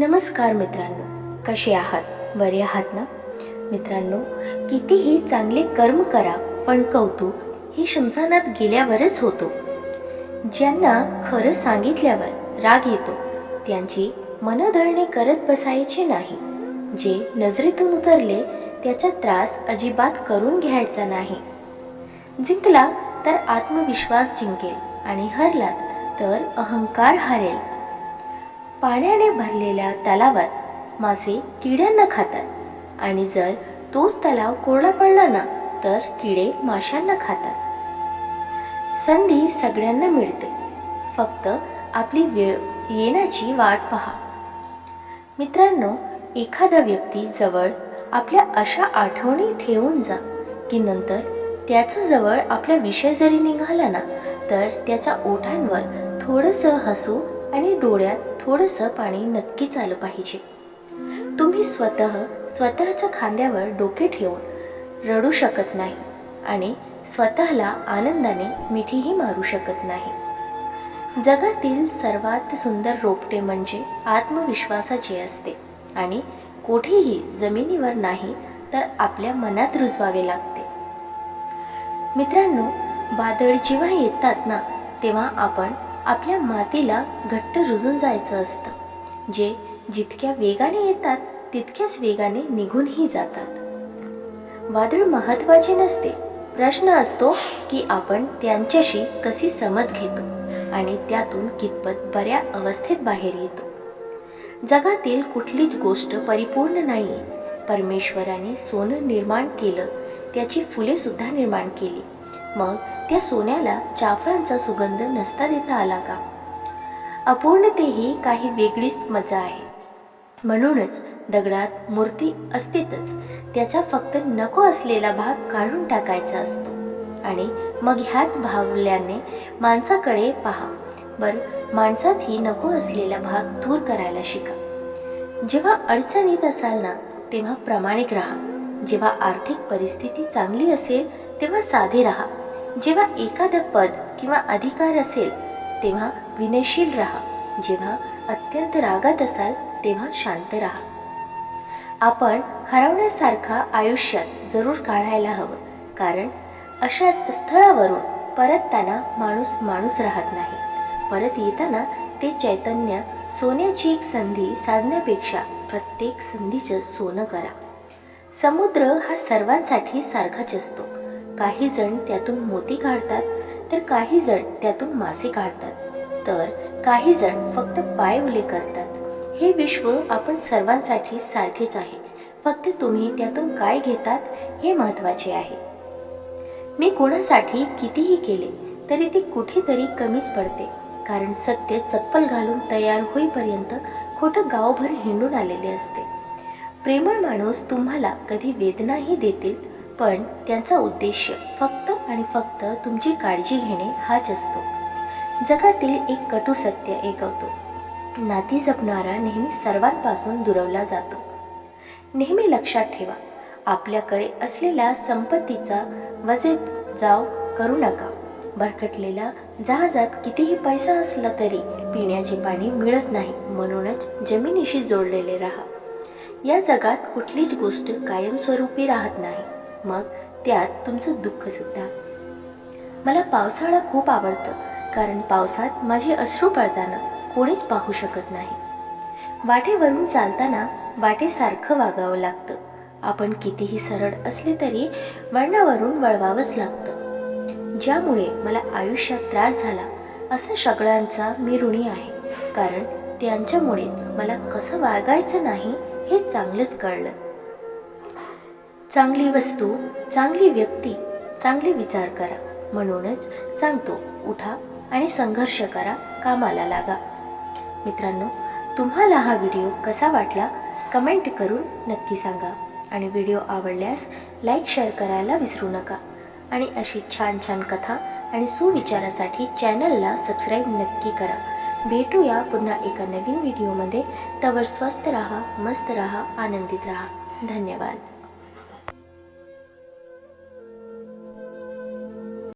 नमस्कार मित्रांनो कसे आहात? बरे आहात ना? मित्रांनो कितीही चांगले कर्म करा पण कौतुक हे शमशानात गेल्यावरच होतो. ज्यांना खरं सांगितल्यावर राग येतो त्यांची मनधरणे करत बसायचे नाही. जे नजरेतून उतरले त्याचा त्रास अजिबात करून घ्यायचा नाही. जिंकला तर आत्मविश्वास जिंकेल आणि हरला तर अहंकार हारेल. पाण्याने भरलेल्या तलावात मासे किड्यांना खातात. आणि जर तोच तलाव कोरडा पडला ना तर किडे माशांना खातात. संधी सगळ्यांना मिळते. फक्त आपली वेळ येण्याची वाट पहा. मित्रांनो एखादा व्यक्ती जवळ आपल्या अशा आठवणी ठेवून जा की नंतर त्याचं जवळ आपला विषय जरी निघाला ना तर त्याच्या ओठांवर थोडंसं हसू आणि डोळ्यात थोडंसं पाणी नक्कीच आलं पाहिजे. तुम्ही स्वतः स्वतःच्या खांद्यावर डोके ठेवून रडू शकत नाही आणि स्वतःला आनंदाने मिठीही मारू शकत नाही. जगातील सर्वात सुंदर रोपटे म्हणजे आत्मविश्वासाचे असते आणि कोठेही जमिनीवर नाही तर आपल्या मनात रुजवावे लागते. मित्रांनो वादळ जेव्हा येतात ना तेव्हा आपण आपल्या मातीला घट्ट रुजून जायचं असतं. जे जितक्या वेगाने येतात तितक्याच वेगाने निघूनही जातात. वादळ महत्त्वाचे नसते. प्रश्न असतो की आपण त्यांच्याशी कशी समज घेतो आणि त्यातून कितपत बऱ्या अवस्थेत बाहेर येतो. जगातील कुठलीच गोष्ट परिपूर्ण नाही परमेश्वराने सोनं निर्माण केलं त्याची फुले सुद्धा निर्माण केली. मग त्या सोन्याला जाफरांचा सुगंध नसता देता आला का? अपूर्णतेही काही वेगळीच मजा आहे. म्हणूनच दगडात मूर्ती असतेतच त्याचा फक्त नको असलेला भाग काढून टाकायचा असतो. आणि मग ह्याच भावल्याने माणसाकडे पहा. बर माणसातही नको असलेला भाग दूर करायला शिका. जेव्हा अडचणीत असाल ना तेव्हा प्रामाणिक राहा. जेव्हा आर्थिक परिस्थिती चांगली असेल तेव्हा साधे राहा. जेव्हा एखादं पद किंवा अधिकार असेल तेव्हा विनयशील राहा. जेव्हा अत्यंत रागात असाल तेव्हा शांत राहा. आपण हरवण्यासारखा आयुष्यात जरूर काढायला हवं कारण अशाच स्थळावरून परतताना माणूस माणूस राहत नाही. परत येताना ते चैतन्य सोन्याची एक संधी साधण्यापेक्षा प्रत्येक संधीचं सोनं करा. समुद्र हा सर्वांसाठी सारखाच असतो. काही जण त्यातून मोती काढतात तर काही जण त्यातून मासे काढतात. तर काही जण फक्त पाय उले करतात. हे विश्व आपण सर्वांसाठी सारखेच आहे. फक्त तुम्ही त्यातून काय घेतात हे महत्त्वाचे आहे. मी कोणासाठी कितीही केले तरी ते कुठेतरी कमीच पडते. कारण सत्य चप्पल घालून तयार होईपर्यंत खोटं गावभर हिंडून आलेले असते. प्रेमळ माणूस तुम्हाला कधी वेदनाही देतील पण त्यांचा उद्देश फक्त आणि फक्त तुमची काळजी घेणे हाच असतो. जगातील एक कटू सत्य ऐकवतो नाती जपणारा नेहमी सर्वांपासून दुरवला जातो. नेहमी लक्षात ठेवा आपल्याकडे असलेल्या संपत्तीचा वजे जाव करू नका. भरकटलेल्या जहाजात कितीही पैसा असला तरी पिण्याचे पाणी मिळत नाही म्हणूनच जमिनीशी जोडलेले राहा. या जगात कुठलीच गोष्ट कायमस्वरूपी राहत नाही. मग त्यात तुमचं दुःख सुद्धा. मला पावसाळा खूप आवडतं कारण पावसात माझे अश्रू पडताना कोणीच पाहू शकत नाही. वाटेवरून चालताना वाटेसारखं वागावं लागतं. आपण कितीही सरळ असले तरी वळणावरून वळवावंच लागतं. ज्यामुळे मला आयुष्यात त्रास झाला असं सगळ्यांचा मी ऋणी आहे. कारण त्यांच्यामुळेच मला कसं वागायचं नाही हे चांगलंच कळलं. चांगली वस्तू चांगली व्यक्ती चांगले विचार करा. म्हणूनच सांगतो उठा आणि संघर्ष करा कामाला लागा. मित्रांनो तुम्हाला हा व्हिडिओ कसा वाटला? कमेंट करून नक्की सांगा. आणि व्हिडिओ आवडल्यास लाईक शेअर करायला विसरू नका. आणि अशी छान छान कथा आणि सुविचारासाठी चॅनलला सबस्क्राईब नक्की करा. भेटूया पुन्हा एका नवीन व्हिडिओमध्ये. तवर स्वस्त राहा मस्त राहा आनंदित राहा. धन्यवाद.